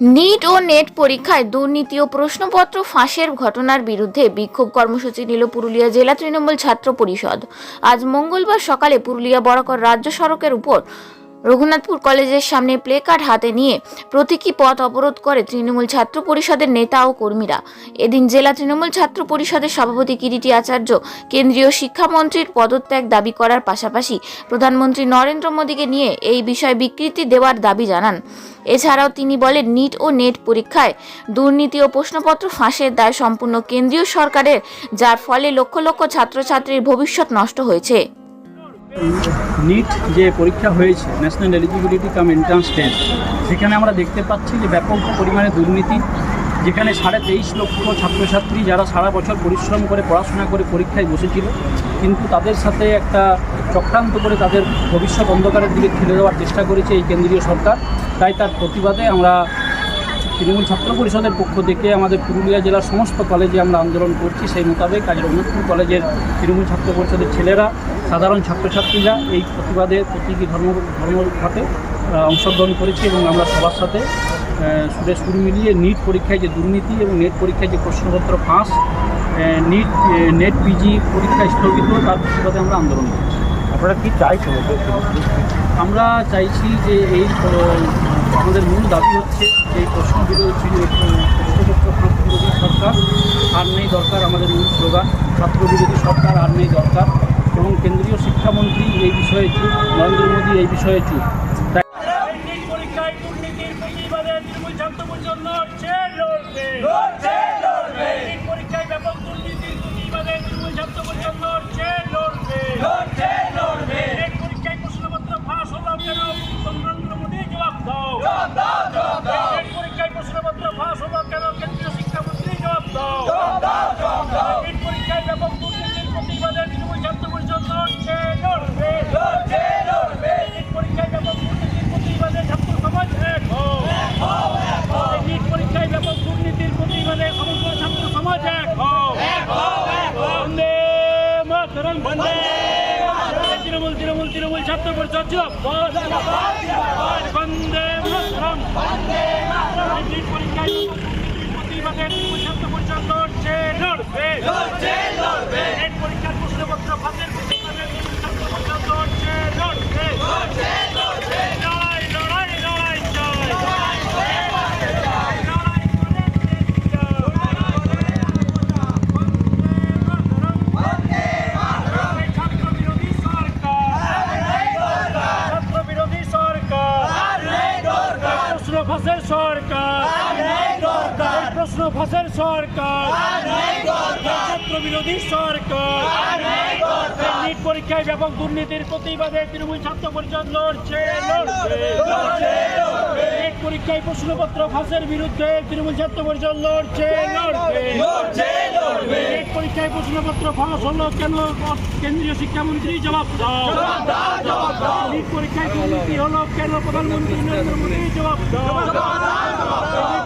NEET ও net পরীক্ষায় দুর্নীতি ও প্রশ্নপত্র ফাঁসের ঘটনার বিরুদ্ধে বিক্ষোভ কর্মসূচি নিল পুরুলিয়া জেলা তৃণমূল ছাত্র পরিষদ। আজ মঙ্গলবার সকালে পুরুলিয়া বরাকর রাজ্য সড়কের উপর রঘুনাথপুর কলেজের সামনে প্লে কার্ড হাতে নিয়ে প্রতীকী পথ অবরোধ করে তৃণমূল ছাত্র পরিষদের নেতা ও কর্মীরা। এদিন জেলা তৃণমূল ছাত্র পরিষদের সভাপতি কিরিটি আচার্য কেন্দ্রীয় শিক্ষামন্ত্রীর পদত্যাগ দাবি করার পাশাপাশি প্রধানমন্ত্রী নরেন্দ্র মোদীকে নিয়ে এই বিষয়ে বিকৃতি দেওয়ার দাবি জানান। এছাড়াও তিনি বলেন, নিট ও নেট পরীক্ষায় দুর্নীতি ও প্রশ্নপত্র ফাঁসের দায় সম্পূর্ণ কেন্দ্রীয় সরকারের, যার ফলে লক্ষ লক্ষ ছাত্রছাত্রীর ভবিষ্যৎ নষ্ট হয়েছে। নিট যে পরীক্ষা হয়েছে national eligibility cum entrance test সেখানে আমরা দেখতে পাচ্ছি যে ব্যাপক পরিমাণে দুর্নীতি, যেখানে সাড়ে তেইশ লক্ষ ছাত্রছাত্রী যারা সারা বছর পরিশ্রম করে, পড়াশোনা করে পরীক্ষায় বসেছিল, কিন্তু তাদের সাথে একটা চক্রান্ত করে তাদের ভবিষ্যৎ অন্ধকারের দিকে ঠেলে দেওয়ার চেষ্টা করেছে এই কেন্দ্রীয় সরকার। তাই তার প্রতিবাদে আমরা তৃণমূল ছাত্র পরিষদের পক্ষ থেকে আমাদের পুরুলিয়া জেলার সমস্ত কলেজে আমরা আন্দোলন করছি। সেই মোতাবেক আজ রঘুনাথপুর কলেজের তৃণমূল ছাত্র পরিষদের ছেলেরা সাধারণ ছাত্রছাত্রীরা এই প্রতিবাদে প্রতীকী ধর্ম ধর্মঘটে অংশগ্রহণ করেছি এবং আমরা সবার সাথে সুরে সুর মিলিয়ে নিট পরীক্ষায় যে দুর্নীতি এবং নেট পরীক্ষায় যে প্রশ্নপত্র ফাঁস নিট নেট পিজি পরীক্ষা স্থগিত তার প্রতিবাদে আমরা আন্দোলন করছি আপনারা কি চাইছেন? আমরা চাইছি যে এই আমাদের মূল দাবি হচ্ছে যে এই প্রশ্ন বিরোধী প্রশ্নপত্র ফাঁস বিরোধী সরকার আর নেই দরকার আমাদের মূল স্লোগান ছাত্র বিরোধী সরকার আর নেই দরকার এবং কেন্দ্রীয় শিক্ষামন্ত্রী এই বিষয়ে চুপ নরেন্দ্র মোদী এই বিষয়ে চুপ। পরীক্ষায় দুর্নীতির প্রতিবাদে তৃণমূল ছাত্র পরিষদ লড়ছে লড়বে নিট পরীক্ষায় ব্যাপক দুর্নীতির প্রতিবাদে তৃণমূল ছাত্র পরিষদ লড়ছে লড়বে নিট পরীক্ষায় প্রশ্নপত্র ফাঁস হলো কেন নরেন্দ্র মোদী জবাব দাও নিট পরীক্ষায় প্রশ্নপত্র ফাঁস হলো কেন কেন্দ্রীয় শিক্ষামন্ত্রী জবাব দাও নিট পরীক্ষায় ব্যাপক দুর্নীতির প্রতিবাদে তৃণমূল ছাত্র পরিষদ লড়ছে লড়বে নিট পরীক্ষায় ব্যাপক দুর্নীতির প্রতিবাদে ছাত্র সমাজ এক হও এই নিট পরীক্ষায় ব্যাপক দুর্নীতির প্রতিবাদে সমগ্র ছাত্র সমাজ এক হও বন্দে মাতরম বন্দে তৃণমূল তৃণমূল তৃণমূল ছাত্র পরিষদ জিন্দাবাদ। বন্দে মাতরম। পরীক্ষায় ছাত্র পরিষদ লড়ছে লড়বে। নেট পরীক্ষার প্রশ্নপত্র ফাঁসের প্রতিবাদে তৃণমূল ছাত্র পরিষদ লড়ছে লড়বে লড়াই লড়াই লড়াই চাই লড়াই করে ছাত্র বিরোধী সরকার ছাত্র বিরোধী সরকার প্রশ্ন ফাঁসের সরকার। প্রশ্ন ফাঁসের সরকার। ছাত্র বিরোধী সরকার। নিট পরীক্ষায় ব্যাপক দুর্নীতির প্রতিবাদে তৃণমূল ছাত্র পরিষদ লড়ছে লড়বে নিট পরীক্ষায় প্রশ্নপত্র ফাঁসের বিরুদ্ধে তৃণমূল ছাত্র পরিষদ লড়ছে লড়বে নিট পরীক্ষায় প্রশ্নপত্র ফাঁস হলো কেন? কেন্দ্রীয় শিক্ষামন্ত্রী জবাব দাও। পরীক্ষায় দুর্নীতি হলো? কেন প্রধানমন্ত্রী নরেন্দ্র মোদী? জবাব দাও।